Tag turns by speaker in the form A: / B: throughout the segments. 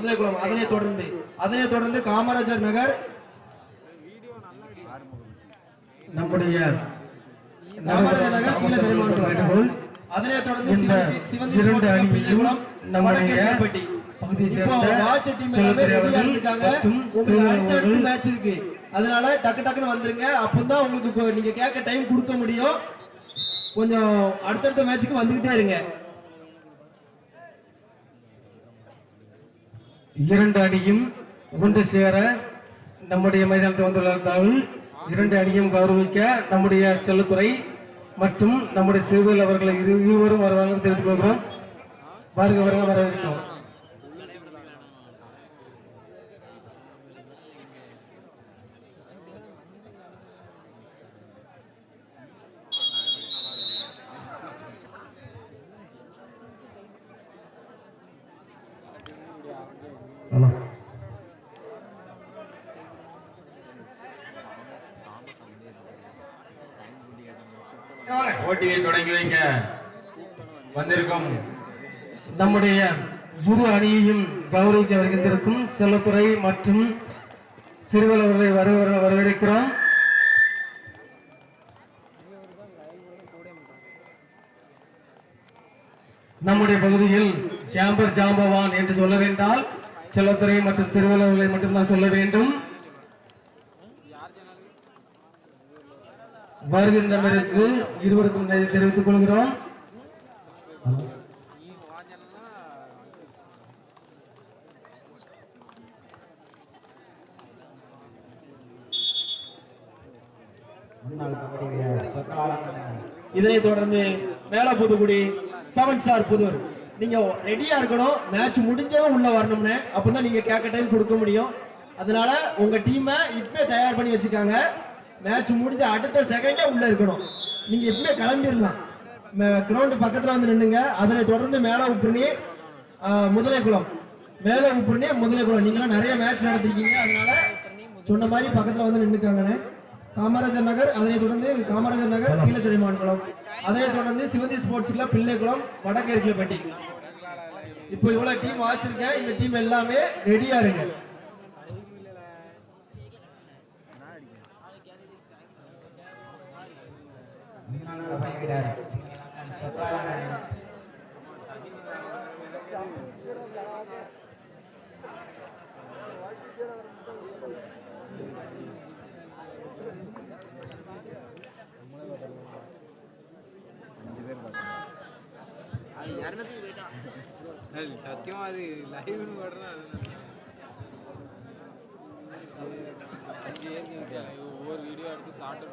A: முதலைக்குளம் அதனை தொடர்ந்து அதனை தொடர்ந்து காமராஜர் நகர்.
B: நம்முடைய
A: காமராஜர் நகர் கீழே அதனை தொடர்ந்து சிவந்தி- பிள்ளைகுளம்
B: நம்முடைய
A: வடக்கே கல்பட்டி
B: பகுதியை
A: இப்போ வாட்ச் டீம் எல்லாமே ரெடியா இருக்காங்க உங்களுக்கு மேட்ச் இருக்கு. அதனால டக்கு டக்குன்னு வந்துருங்க. அப்பதான் உங்களுக்கு நீங்க கேட்க டைம் கொடுக்க முடியும். கொஞ்சம் அடுத்தடுத்த மேட்ச்சுக்கு வந்துகிட்டே இருங்க.
B: இரண்டு அணியும் ஒன்று சேர நம்முடைய மைதானத்தில் வந்துள்ளதால் இரண்டு அணியும் கௌரவிக்க நம்முடைய செல்லுத்துறை மற்றும் நம்முடைய சிறுவில் அவர்களை இரு- இருவரும் வருவாங்க தெரிந்து கொள்கிறோம். வருக வருக வரவேற்கிறோம் ஹலோ
C: போட்டியை தொடங்கி வைக்க வந்திருக்கும்
B: நம்முடைய இரு அணியையும் கௌரவிக்க வருகின்றிருக்கும் செல்லத்துறை மற்றும் சிறுவல் அவர்களை வரவேற்கிறோம். நம்முடைய பகுதியில் ஜாம்பர் ஜாம்பவான் என்று சொல்ல வேண்டால் செல்லத்துறை மற்றும் சிறுவல் அவர்களை மட்டும்தான் சொல்ல வேண்டும். வருகின்றவருக்கு இருவருக்கும் தெரிவித்துக் கொள்கிறோம்.
A: இதனை தொடர்ந்து மேல புதுக்குடி செவன் ஸ்டார் புதூர் நீங்க ரெடியா இருக்கணும். மேட்ச் முடிஞ்சதும் உள்ள வரணும்னு. அப்பதான் நீங்க கேட்க டைம் கொடுக்க முடியும். அதனால உங்க டீமை இப்பவே தயார் பண்ணி வச்சுக்காங்க. மேட்ச் முடிஞ்ச அடுத்த செகண்டே உள்ள இருக்கணும். நீங்க இப்பவே கிளம்பிடலாம் கிரவுண்டு பக்கத்துல வந்து நின்னுங்க அதனை தொடர்ந்து மேல உப்புரணி முதலைக்குளம். மேல உப்புரணி முதலைக்குளம். நீங்களாம் நிறைய மேட்ச் நடத்திருக்கீங்க. அதனால சொன்ன மாதிரி பக்கத்துல வந்து நின்னுக்காங்கண்ணே. காமராஜர் நகர் அதனை தொடர்ந்து காமராஜர் நகர் கீழச்செடிமான்குளம் அதனை தொடர்ந்து சிவந்தி ஸ்போர்ட்ஸ் கிளப் பிள்ளைக்குளம் வடக்கேற்கிலப்பட்டி இப்போ இவ்வளவு டீம் வாச்சிருக்கேன். இந்த டீம் எல்லாமே ரெடியா இருங்க.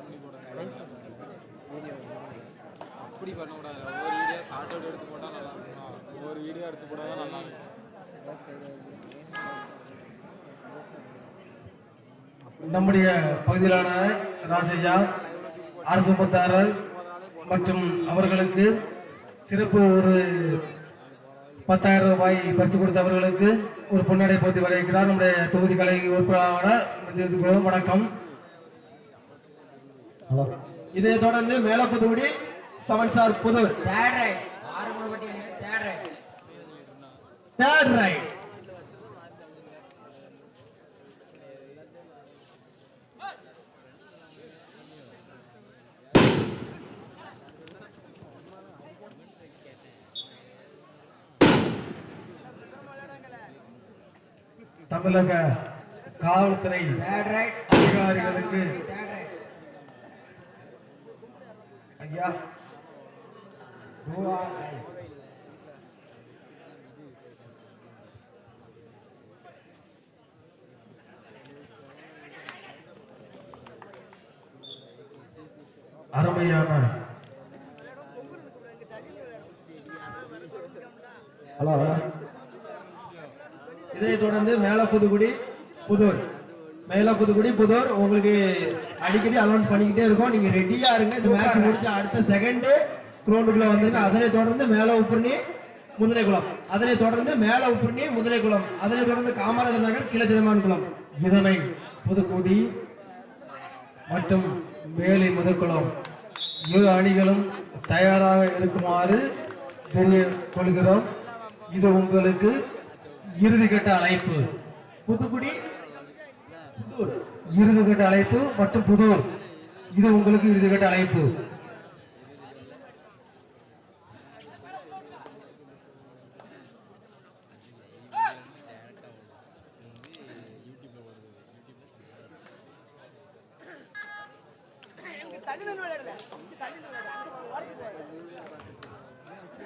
D: எடுத்து அப்படி பண்ணக்கூடாது. ஒவ்வொரு வீடியோ ஷார்ட் அவுட் எடுத்து போட்டால் நல்லா இருக்கும்? ஒவ்வொரு வீடியோ எடுத்து போட்டால் தான் நல்லா இருக்கும்.
B: நம்முடைய பகுதியிலான ராசையா அரசு பத்தாரர் மற்றும் அவர்களுக்கு சிறப்பு ஒரு பத்தாயிரம் ரூபாய் பரிசு கொடுத்தவர்களுக்கு ஒரு பொன்னடை போட்டி வரவேற்கிறார் நம்முடைய தொகுதி கலை உறுப்பினரான வணக்கம்.
A: இதனை தொடர்ந்து மேல Pudukkudi seven star Puthur
E: third raid third raid
B: தமிழக காவல்துறை அதிகாரிகளுக்கு
E: தேர்ட் ரைட்
B: ஐயா
E: டூ ஆர் ரைட்
B: அருமையான. ஹலோ
A: இதனைத் தொடர்ந்து மேல புதுக்குடி புதூர். மேல புதுக்குடி புதூர். உங்களுக்கு அடிக்கடி அனௌன்ஸ் பண்ணிக்கிட்டே இருக்கோம். நீங்க ரெடியா இருங்க. இந்த மேட்ச் முடிச்ச அடுத்த செகண்ட் கிரவுண்டுக்குள்ள வந்துருங்க. அதனை தொடர்ந்து மேல உப்புரணி முதலைக்குளம் அதனை தொடர்ந்து மேல உப்புரணி முதலைக்குளம் அதனை தொடர்ந்து காமராஜர் நகர் கிளச்சிடமான் குளம்.
B: இதனை புதுக்குடி மற்றும் வேலை முதற்குளம் இரு அணிகளும் தயாராக இருக்குமாறு கொள்கிறோம். இது உங்களுக்கு இறுதிக்கட்ட அழைப்பு.
A: புதுக்குடி புதூர்.
B: இறுதிக்கட்ட அழைப்பு மற்றும் புதூர். இது உங்களுக்கு இறுதிக்கட்ட அழைப்பு.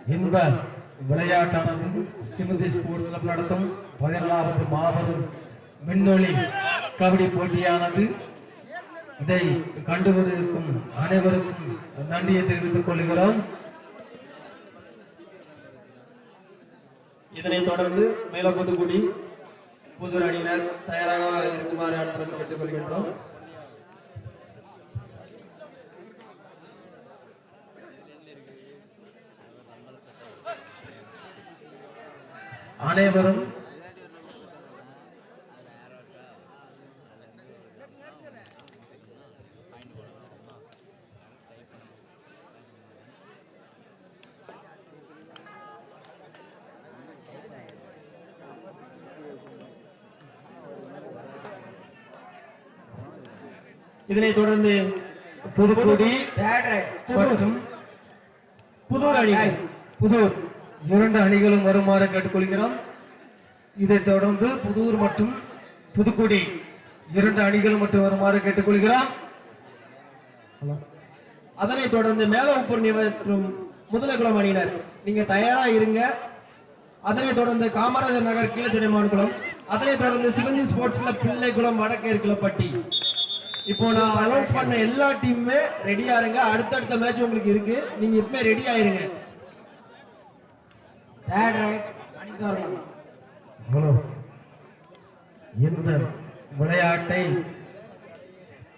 B: இன்ப விளையாட்டானது சிமந்தி ஸ்போர்ட்ஸ் கிளப் நடத்தும். பதினாலாவது மாபெரும் மின்னொளி கபடி போட்டியானது. இதை கண்டுகொண்டிருக்கும் அனைவருக்கும் நன்றியை தெரிவித்துக் கொள்கிறோம்.
A: இதனைத் தொடர்ந்து மேல புதுக்குடி புதூர் அணியினர் தயாராக இருக்குமாறு அன்புடன் கேட்டுக்கொள்கின்றோம்.
B: அனைவரும்
A: இதனைத் தொடர்ந்து
B: புதுக்குடி மற்றும்
A: புதூர். அணியினர்
B: புதூர். இரண்டு அணிகளும் வருமாறு கேட்டுக்கொள்கிறோம். இதைத் தொடர்ந்து புதூர் மற்றும் புதுக்குடி இரண்டு அணிகளும் மட்டும் வருமாறு கேட்டுக்கொள்கிறோம்.
A: அதனைத் தொடர்ந்து மேலவுப்பூர் மற்றும் முதலகுளம் அணியினர் நீங்க தயாரா இருங்க. அதனைத் தொடர்ந்து காமராஜர் நகர் கீழச்சடைமான்குளம் அதனைத் தொடர்ந்து சிவந்தி ஸ்போர்ட்ஸ் கிளப் பிள்ளைக்குளம் வடக்கேர் கிளப்பட்டி இப்போ நான் அனௌன்ஸ் பண்ண எல்லா டீமுமே ரெடியா இருங்க. அடுத்தடுத்த மேட்ச் உங்களுக்கு இருக்கு. நீங்க இப்பவே ரெடி ஆயிருங்க
E: தேர்ட் ரைட் மணித்தோரணம்
B: ஹலோ இந்த விளையாட்டை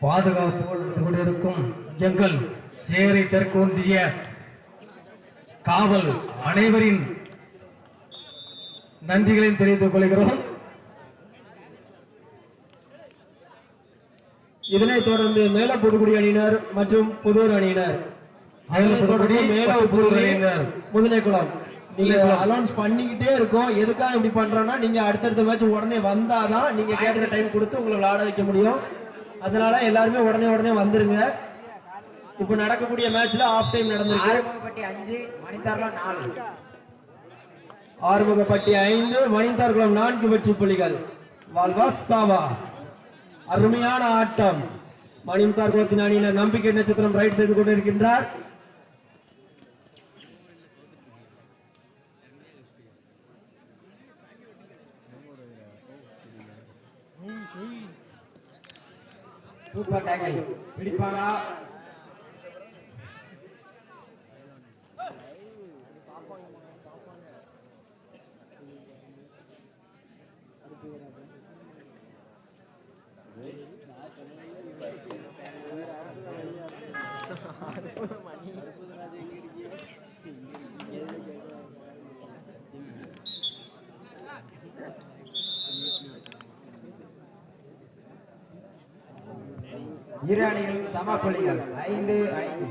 B: பாதுகாப்பு கொண்டிருக்கும் எங்கள் சேரை தெற்கொன்றிய காவல் அனைவரின் நன்றிகளையும் தெரிவித்துக் கொள்கிறோம்.
A: இதனைத் தொடர்ந்து மேல புதுக்குடி அணியினர் மற்றும் புதூர் அணியினர். அதனைத் தொடர்ந்து மேல புதுக்குடி
B: அணியினர்.
A: முதலைக்குளம். நீங்க அனௌன்ஸ் பண்ணிக்கிட்டே இருக்கோம். எதுக்காக இப்படி பண்றோம்னா நீங்க அடுத்தடுத்த மேட்ச் உடனே வந்தாதான் நீங்க கேட்குற டைம் கொடுத்து உங்களை விளையாட வைக்க முடியும். அதனால எல்லாருமே உடனே உடனே வந்துருங்க. இப்போ நடக்கக்கூடிய மேட்ச்ல ஆஃப் டைம் நடந்திருக்கு.
E: ஆறுமுகப்பட்டி அஞ்சு மணித்தோரணம் நாலு.
A: ஆறுமுகப்பட்டி ஐந்து மணிந்தார்குளம் நான்கு வெற்றி புள்ளிகள். வாழ்வா சாவா. அருமையான ஆட்டம். மணிந்தார்குளத்தின் அணியினர் நம்பிக்கை நட்சத்திரம் ரைட் செய்து கொண்டிருக்கின்றார்.
E: சூப்பர் டேக்கிள் பிடிப்பாங்களா வீராணிகள் அணிகளும் ஐந்து ஐந்து.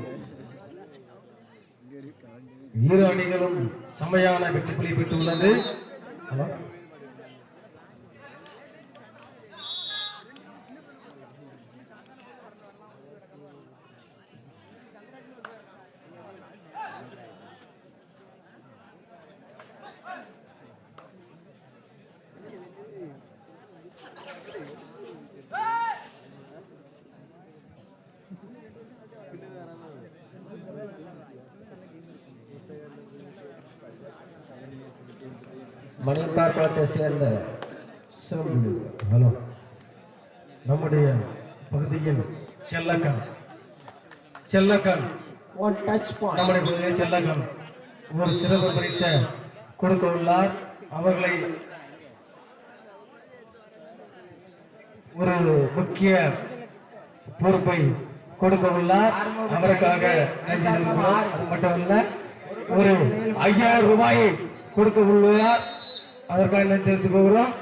B: வீராணிகளும் செம்மையான வெற்றி புள்ளி பெற்றுள்ளது.
A: குளத்தை சேர்ந்த
B: ஹலோ. நம்முடைய பகுதியின் செல்லக்கன். செல்லக்கன். நம்முடைய பகுதியில் செல்லக்கன். ஒரு சிறப்பு பரிசை கொடுக்க உள்ளார். அவர்களை ஒரு முக்கிய பொறுப்பை கொடுக்க உள்ளார். அவருக்காக மட்டுமல்ல ஒரு ஐயாயிரம் ரூபாயை கொடுக்க உள்ளார். அதற்காக இணைந்து எடுத்துக் கொள்கிறோம்?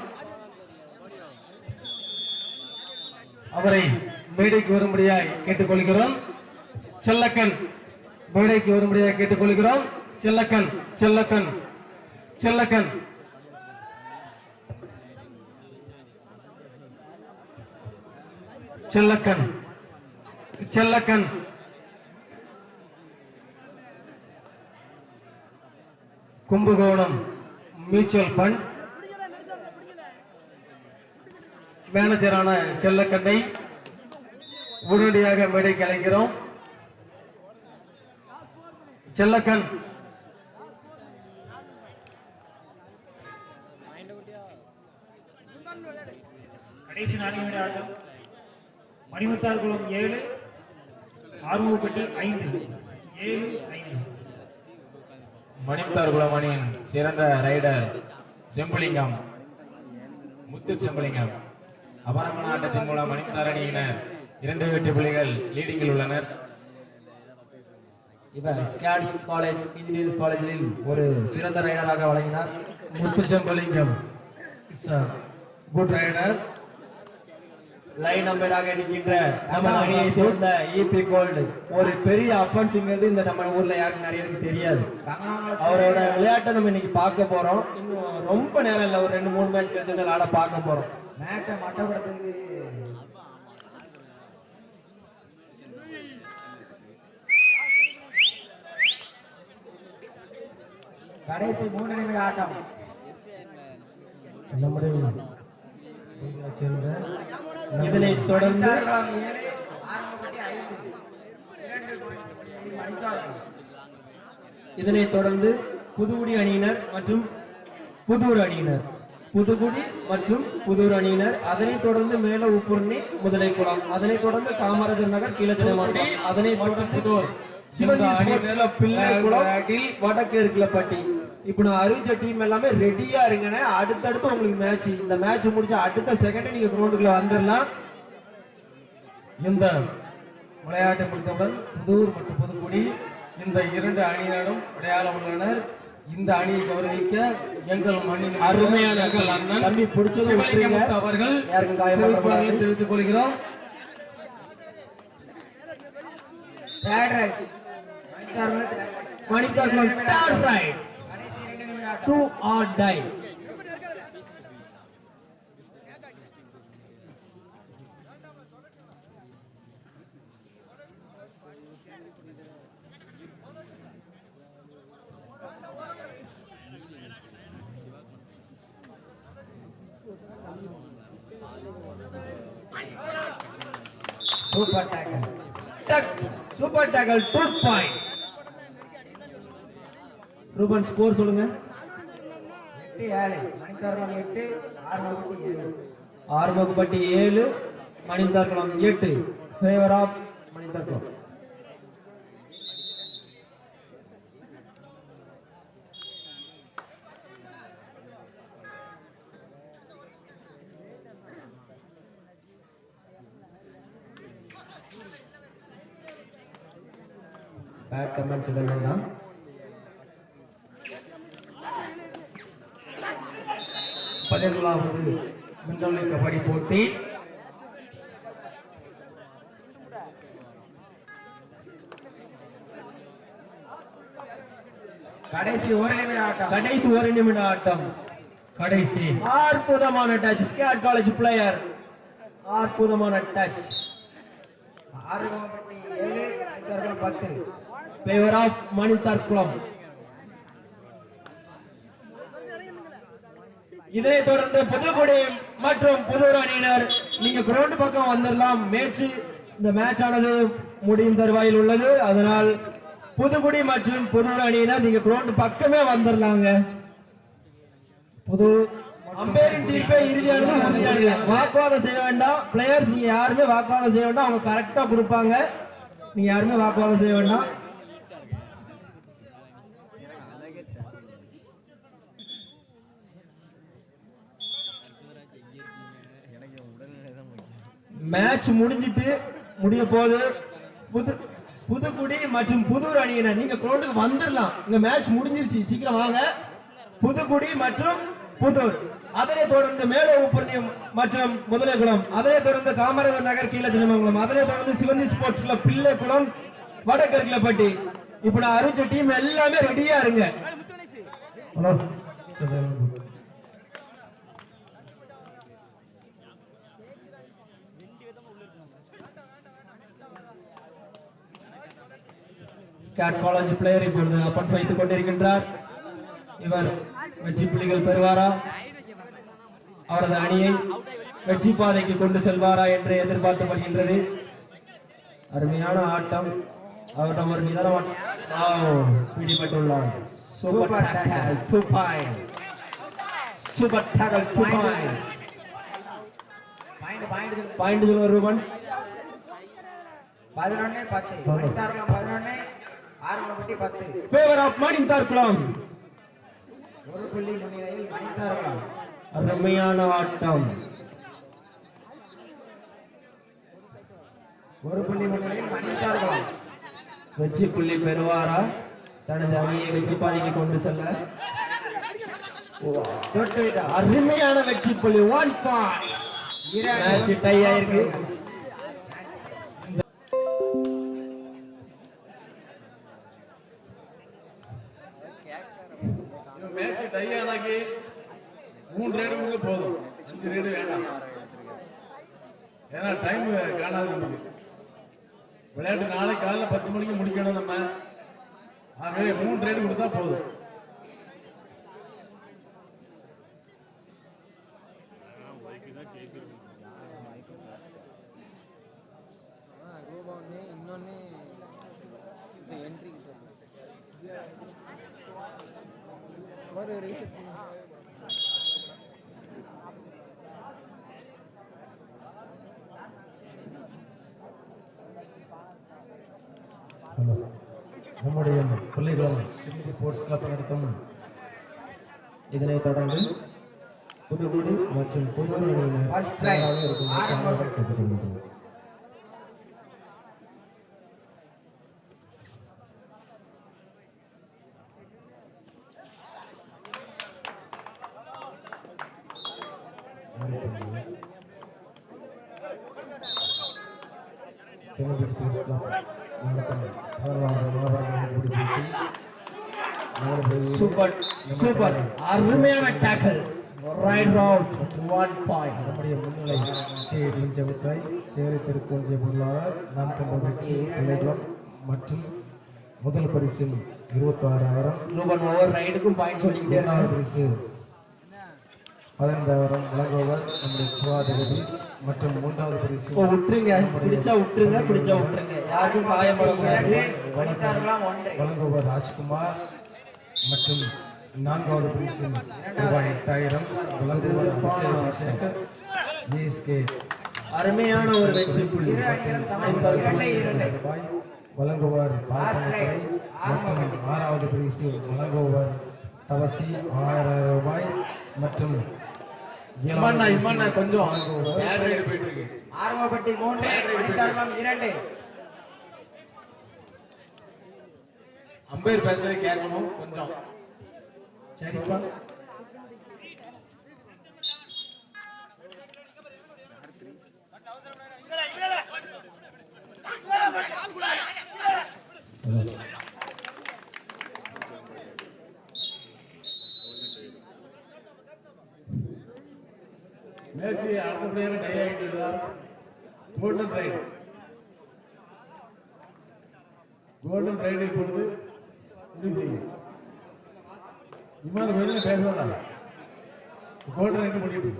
B: அவரை மேடைக்கு வரும்படியாக கேட்டுக்கொள்கிறோம். செல்லக்கன் மேடைக்கு வரும்படியாக கேட்டுக்கொள்கிறோம். செல்லக்கன் செல்லக்கன் செல்லக்கன் செல்லக்கன் செல்லக்கன் கும்பகோணம் மியூச்சுவல் ஃபண்ட் மேனேஜரான செல்லக்கண்ணை உடனடியாக மேடை கலைக்கிறோம் செல்லக்கண்.
F: கடைசி நான்கு மணி ஆட்டம். மணிமுத்தார் குளம் ஏழு ஆர்வப்பட்டி ஐந்து. ஏழு ஐந்து.
C: மணிமுத்தார் குலமணியின் சிறந்த ரைடர் செம்புலிங்கம் முத்து செம்பலிங்கம். அபாரமான ஆட்டத்தின் மூலம் மணிமுத்தார் அணியினர் இரண்டு வெற்றி புள்ளிகள் லீடிங்கில் உள்ளனர்.
A: இவர் ஸ்காட்ஸ் காலேஜ் இன்ஜினியரிங் காலேஜில் ஒரு சிறந்த ரைடராக வழங்கினார்.
B: Muthusambalingam is good raider
A: line நம்பராக நிற்கின்ற நம்ம அணியை சேர்ந்த இபி கோல்டு ஒரு பெரிய அஃபன்ஸுங்கிறது இந்த நம்ம ஊர்ல யாருக்கும் நிறைய பேருக்கு தெரியாது. அவரோட விளையாட்டை நம்ம இன்னைக்கு பார்க்க போறோம். இன்னும் ரொம்ப நேரம் இல்லை. ஒரு ரெண்டு மூணு மேட்ச் கழிச்சு விளையாட பார்க்க போறோம்.
E: மேட்டை மட்டப்படுத்துக்கு கடைசி மூன்று நிமிட ஆட்டம்.
B: நம்முடைய சேர்ந்த
A: இதனைத் தொடர்ந்து இதனைத் தொடர்ந்து புதுக்குடி அணியினர் மற்றும் புதூர் அணியினர். புதுக்குடி மற்றும் புதூர் அணியினர். அதனைத் தொடர்ந்து மேல உப்புரணி முதலைக்குளம் அதனைத் தொடர்ந்து காமராஜர் நகர் கீழச்சடை மாவட்டம். அதனைத் தொடர்ந்து சிவந்தி கிளப் பிள்ளைக்குளம் வடக்கு இருக்கலப்பட்டி இப்போ நான் அறிவிச்ச டீம் எல்லாமே ரெடியா இருங்கண்ணே. அடுத்தடுத்து உங்களுக்கு மேட்ச் இந்த மேட்ச் முடிச்ச அடுத்த செகண்ட் நீங்க கிரவுண்டுக்குள்ள வந்துடலாம்
B: இந்த விளையாட்டை முடித்தவுடன் புதூர் மற்றும் புதுக்குடி இந்த இரண்டு அணியினரும் விளையாட உள்ளனர். இந்த அணியை கௌரவிக்க எங்கள் மண்ணின்
A: அருமையான
B: எங்கள் அண்ணன்
A: தம்பி பிடிச்சது.
B: அவர்கள் தெரிவித்துக் கொள்கிறோம்.
E: Third right. நிமிட ஆட்டம்
A: do or die
E: super tackle
A: duck super tackle two point Ruban score சொல்லுங்க.
E: எட்டு ஏழு. மணித்தார்குளம் எட்டு ஆரம்பப்பட்டி ஏழு.
A: ஆர்மகுப்பட்டி ஏழு மணிந்தார்குளம் எட்டு. Favour of Manindarkulam bad comments இதெல்லாம் தான்.
B: பதினேழாவது மின்னணு கபடி போட்டி.
E: கடைசி ஒரு நிமிட ஆட்டம்.
A: கடைசி ஒரு நிமிட ஆட்டம்.
B: கடைசி.
A: அற்புதமான டச் ஸ்கேட் காலேஜ் பிளேயர் அற்புதமான டச்
E: மணித்தார்குளம் பத்து.
A: ஃபேவர் ஆஃப் மணிந்தார்குளம் இதனைத் தொடர்ந்து புதுக்குடி மற்றும் புதூர் அணியினர் நீங்க கிரவுண்ட் பக்கம் வந்துடலாம் மேட்ச் இந்த மேட்ச் ஆனது முடியும் தருவாயில் உள்ளது. அதனால் புதுக்குடி மற்றும் புதூர் அணியினர் நீங்க கிரவுண்ட் பக்கமே வந்துடலாங்க
B: புது
A: அம்பேரின் தீர்ப்பே இறுதியானது உறுதியானது. வாக்குவாதம் செய்ய வேண்டாம். பிளேயர்ஸ் நீங்க யாருமே வாக்குவாதம் செய்ய வேண்டாம். அவங்க கரெக்டா கொடுப்பாங்க. நீங்க யாருமே வாக்குவாதம் செய்ய வேண்டாம். மேட்ச் முடிஞ்சிட்டு முடிய போது புது புதுக்குடி மற்றும் புதூர் அணியினர். நீங்க கிரவுண்டுக்கு வந்துடலாம் இங்க மேட்ச் முடிஞ்சிருச்சு. சீக்கிரம் வாங்க. புதுக்குடி மற்றும் புதூர். அதனைத் தொடர்ந்து மேலோபுரணியம் உப்புரணியம் மற்றும் முதலைக்குளம். அதனைத் தொடர்ந்து காமராஜர் நகர் கீழே திருமங்கலம் அதனைத் தொடர்ந்து சிவந்தி ஸ்போர்ட்ஸ் கிளப் பிள்ளைக்குளம் வடக்கருக்கிலப்பட்டி இப்ப நான் அறிவிச்ச டீம் எல்லாமே ரெடியா இருங்க.
B: ஹலோ.
A: ஸ்காட் காலேஜ் பிளேயர் இப்பொழுது அப்பன்ஸ் வைத்துக் கொண்டிருக்கின்றார். இவர் வெற்றி புள்ளிகள் பெறுவாரா? அவரது அணியை வெற்றி பாதைக்கு கொண்டு செல்வாரா என்று எதிர்பார்க்கப்படுகின்றது அருமையான ஆட்டம். அவரிடம் ஒரு நிதானமான பிடிபட்டுள்ளார். Super tackle two point super tackle two point
E: point point சொல்லு.
A: பாயிண்ட் சொல்லுவார் ரூபன்
E: பதினொன்னு பத்து. பதினொன்னு.
A: ஃபேவர் ஆஃப் மணின் தார்குளம்
E: ஒரு புள்ளி முன்னிலையில் மணித்தாரலாம்
A: அருமையான ஆட்டம்.
E: ஒரு புள்ளி முன்னிலையில் மணித்தாரலாம்
A: வெற்றி புள்ளி பெறுவாரா? தனது அணியை வெற்றி பாதைக்கு கொண்டு செல்ல. அருமையான வெற்றி புள்ளி. ஒன் பாயிண்ட் மேட்ச் டை ஆயிருக்கு.
G: மேட்ச் மூணு ரேடு கொடுங்க போதும். அஞ்சு ரேடு வேண்டாம். ஏன்னா டைம் காணாது நமக்கு. விளையாட்டு நாளை காலையில் பத்து மணிக்கு முடிக்கணும் நம்ம. ஆகவே மூணு ரேடு கொடுத்தா போதும்.
B: நம்முடைய பிள்ளைகள் சிந்தி ஸ்போர்ட்ஸ் கிளப் நடத்தும்
A: இதனைத் தொடர்ந்து புதுக்குடி மற்றும் புதூர் அணியினர்
E: First
A: சூப்பர் சூப்பர் அருமையான tackle raid round one point
B: நம்முடைய முன்னிலை. கே விஞ்சமுத்தாய் சேரை திருக்கோஞ்சிய பொருளாளர் நாம் கண்ட வெற்றி மற்றும் முதல் பரிசு இருபத்தி ஆறாயிரம்
A: ரூபன் ஒவ்வொரு ரைடுக்கும் பாயிண்ட் சொல்லிக்கிட்டே
B: இரண்டாவது பரிசு பதினைந்தாயிரம் வழங்குவர் நம்முடைய சுவா டெலிவரிஸ் மற்றும் மூன்றாவது பரிசு
A: விட்டுருங்க. பிடிச்சா விட்டுருங்க பிடிச்சா விட்டுருங்க. யாருக்கும் காயப்படக்கூடாது
E: ஒன்று.
B: வழங்குவர் ராஜ்குமார். மற்றும் நான்காவது பரிசு ரூபாய் எட்டாயிரம் ஏஎஸ்கே
A: அருமையான ஒரு வெற்றி. புள்ளி
B: ரூபாய் வழங்குவர் மற்றும் ஆறாவது பரிசு வழங்குவர் தவசி ஆயிரம் ரூபாய். மற்றும்
C: கொஞ்சம்
E: ஆரம்பப்பட்டி மூன்று இரண்டு.
C: அம்பையர் பேசுறதை கேட்கணும் கொஞ்சம்.
B: சரிப்பா.
G: மேட்ச் அடுத்தபடியாக டை ஆகிட்டு இருந்தார் கோல்டன் ரைடு கோல்டன் ரைடு இப்பொழுது இம்மாதிரி பதிலாக பேசலாம் கோல்டு ரெண்டு பண்ணிட்டு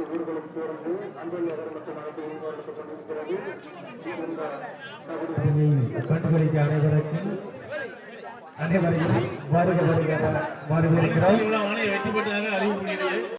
G: இம்மாதிரி வெளியில் பேசாதான் கோல்டன் ரைடு முடியும்
B: கண்டுகளிக்க அனைவருக்கும் அனைவரையும் வருக வருக வரவேற்கிறோம்.
G: வெற்றி பெற்றதாக அறிவு